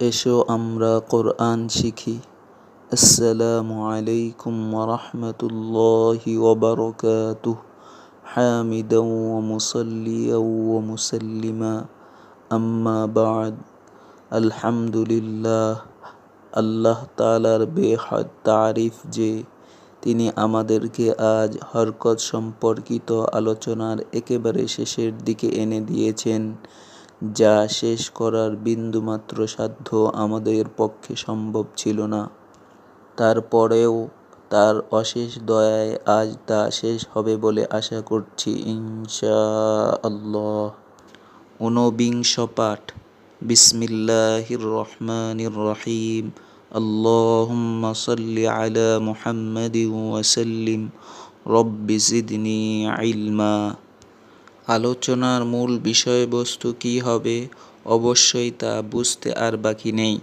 এসো আমরা কোরআন শিখি আসসালামু আলাইকুম ওরহমতুল্লাহি ওবরকাতুহ حامدا ومصليا ومسلما أما بعد الحمد لله আল্লাহ তালার বেহাদ তারিফ যে তিনি আমাদেরকে আজ হরকত সম্পর্কিত আলোচনার একেবারে শেষের দিকে এনে দিয়েছেন যা শেষ করার বিন্দুমাত্র সাধ্য আমাদের পক্ষে সম্ভব ছিল না। তারপরেও তার অশেষ দয়ায় আজ তা শেষ হবে বলে আশা করছি ইনশা আল্লাহ ঊনবিংশ পাঠ। বিসমিল্লাহির রহমানির রহিম। সাল্লি আলা মুহাম্মাদিন ওয়া সাল্লিম। রব্বি জিদনি ইলমা। আলোচনার মূল বিষয়বস্তু কি হবে অবশ্যই তা বুঝতে আর বাকি নেই।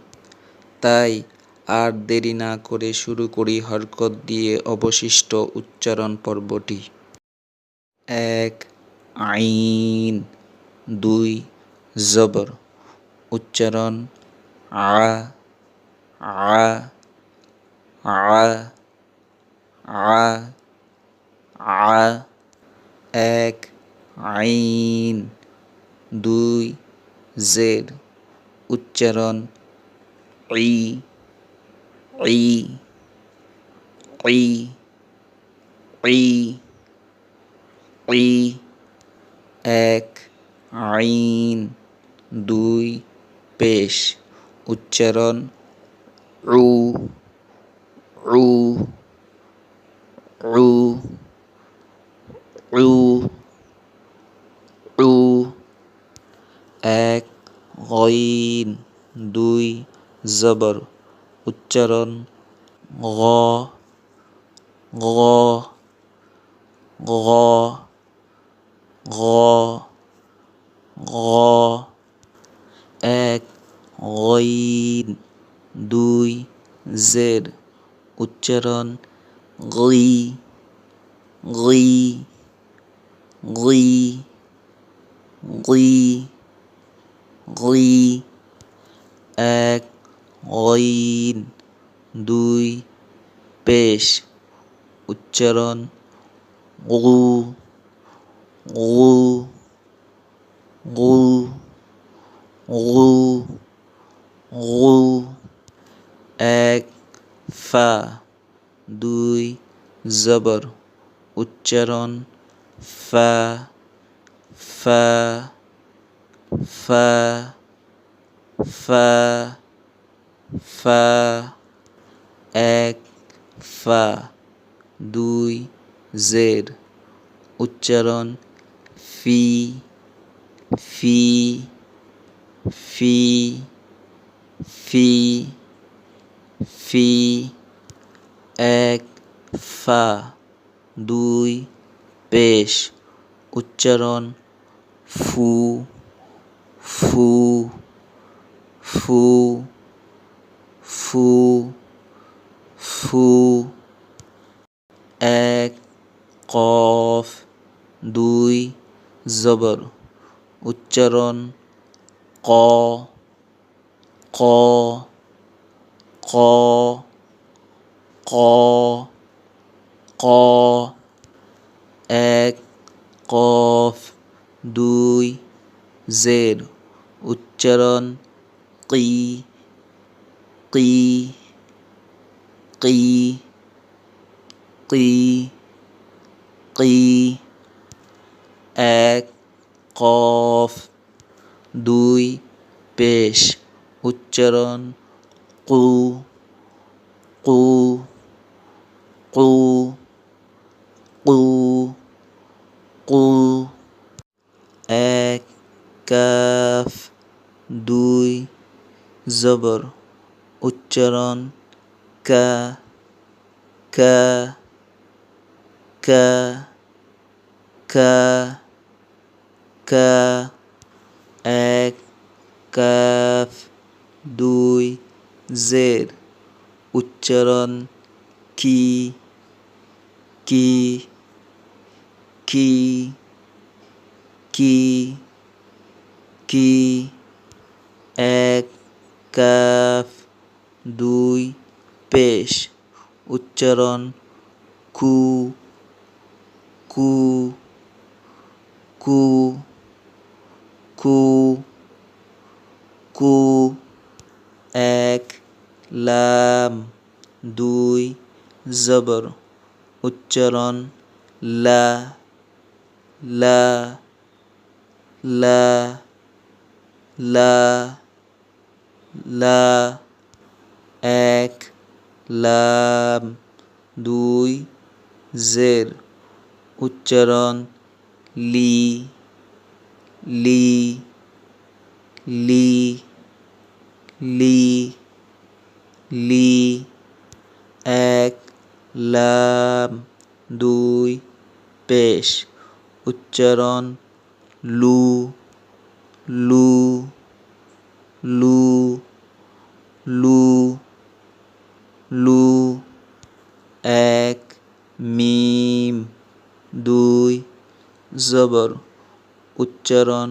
তাই আর দেরি না করে শুরু করি হরকত দিয়ে অবশিষ্ট উচ্চারণ পর্বটি। এক, আইন। দুই, জবর। উচ্চারণ, আ আ আ আ আ এক আইন। দুই, জের, উচ্চারণ, ই ই ই ই ই। এক, আইন। দুই, পেশ, উচ্চারণ, রু রু রু রু এক গইন দুই জবর, উচ্চারণ গ গ গ গ গ, এক গইন দুই, জের, উচ্চারণ গই গই গই গই গই, এক গইন দুই, পেশ, উচ্চারণ গু গু গু গু গু, এক, ফা, দুই, জবর, উচ্চারণ ফা ফা ফা ফা ফা, এক, ফা, দুই জের উচ্চারণ ফি ফি ফি ফি ফি, এক, ফা, দুই, পেশ। উচ্চারণ ফু ফু ফু ফু ফু, এক, কফ, দুই, জবর। উচ্চারণ ক ক ক ক ক, এক, কফ, দুই, জের। উচ্চারণ কি কি কি কি কি এক কফ দুই পেশ উচ্চারণ কু কু কু কু কু এক কাফ দুই জবর উচ্চারণ কা কা কা কা কা, এক, কাফ, দুই, জের। উচ্চারণ কি কি কি কি কি, এক, কাফ দুই পেশ। উচ্চারণ কু কু কু কু কু, এক, লাম, দুই, জবর। উচ্চারণ লা লা লা লা লা। এক, লাম, দুই, জের। উচ্চারণ লি লি লি লি লি। এক, লাম, দুই, পেশ। উচ্চারণ লু লু লু লু। লু, এক, মিম, দুই, জবর, উচ্চারণ,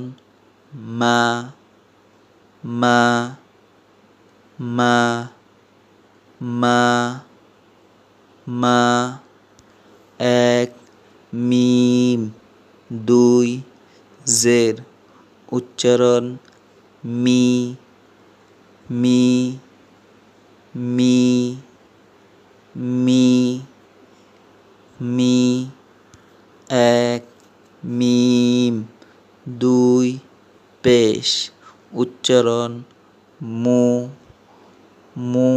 মা মা মা মা মা, এক, মিম, দুই, জের, উচ্চারণ, মি মি মি মি মি এক মিম দুই পেশ উচ্চারণ মু মু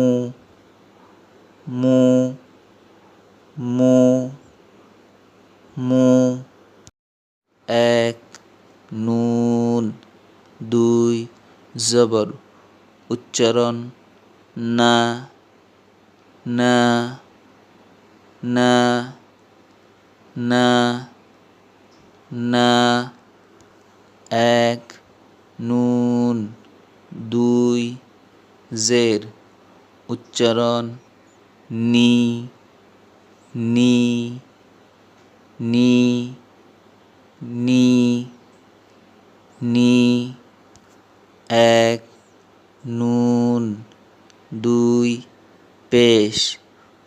মু মু মু এক নুন দুই জবর উচ্চারণ না না না না না, এক, নুন, দুই, জের, উচ্চারণ নি নি নি নি নি, এক, নুন, দুই পেশ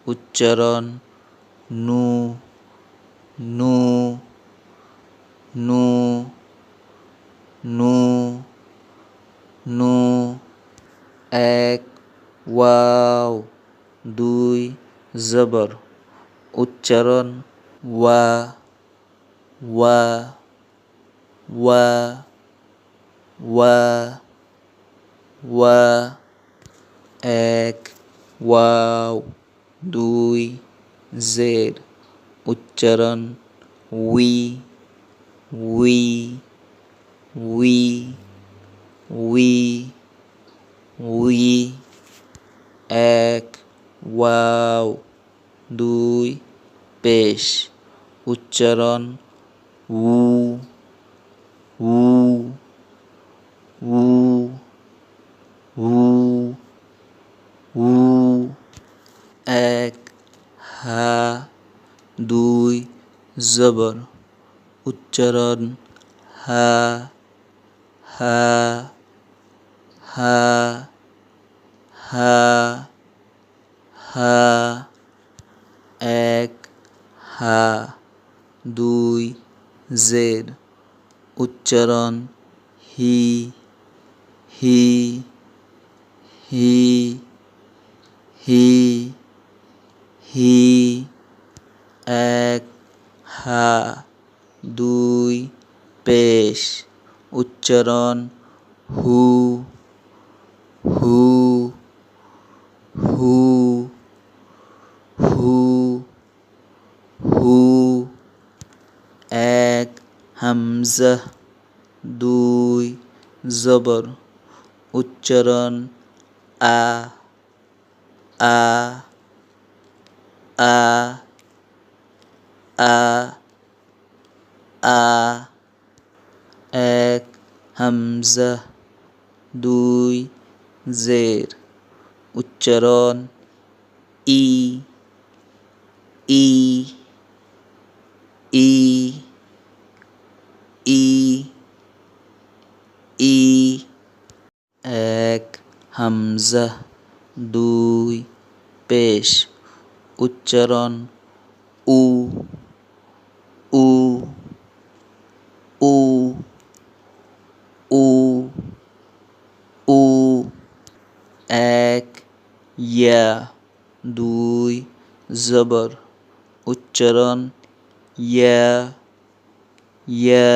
উচ্চারণ নু নু নু নু নু। এক, ওয়াও, দুই, জবর। উচ্চারণ ওয়া ওয়া ওয়া ওয়া ওয়া। এক ওয়াও, দুই জের উচ্চারণ উই উই উই উই উই, এক, ওয়াও, দুই পেশ উচ্চারণ উ উ উ উ এক হা দুই জবর উচ্চারণ হা হা হা হা হা, এক, হা, দুই জের উচ্চারণ হি হি হি হি হি, এক হা, দুই, পেশ, উচ্চারণ হু হু হু হু হু, এক, হামজা, দুই, জবর, উচ্চারণ আ আ আ আ আ এক হামজা দুই জের উচ্চারণ ই ই ই ই ই এক হামজা দুই পেশ উচ্চারণ উ উ উ উ উ এক ইয়া দুই জবর উচ্চারণ ইয়া ইয়া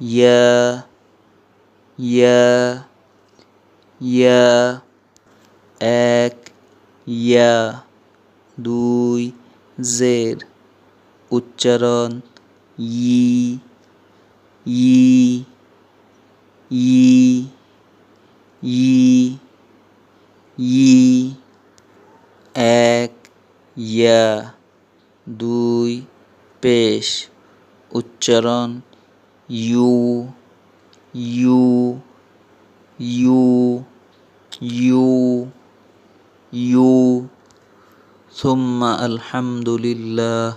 ইয়া ইয়া ইয়া এক ইয়া দুই জের উচ্চারণ ই ই ই ই ই, এক ইয়া দুই, পেশ। উচ্চারণ ইউ ইউ ইউ ইউ ইউ। সুম্মা আলহামদুলিল্লাহ।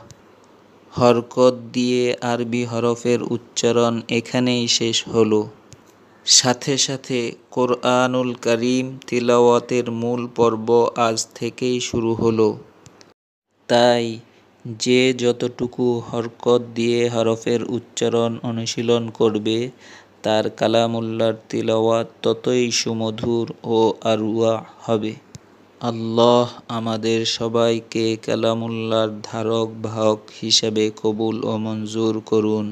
হরকত দিয়ে আরবি হরফের উচ্চারণ এখানেই শেষ হলো। সাথে সাথে কোরআনুল করিম তিলাওয়াতের মূল পর্ব আজ থেকেই শুরু হলো। তাই যে যতটুকু হরকত দিয়ে হরফের উচ্চারণ অনুশীলন করবে, তার কালামুল্লার তিলাওয়াত ততই সুমধুর ও আরুয়া হবে। আল্লাহ আমাদের সবাইকে কালামুল্লার ধারক বাহক হিসাবে কবুল ও মঞ্জুর করুন।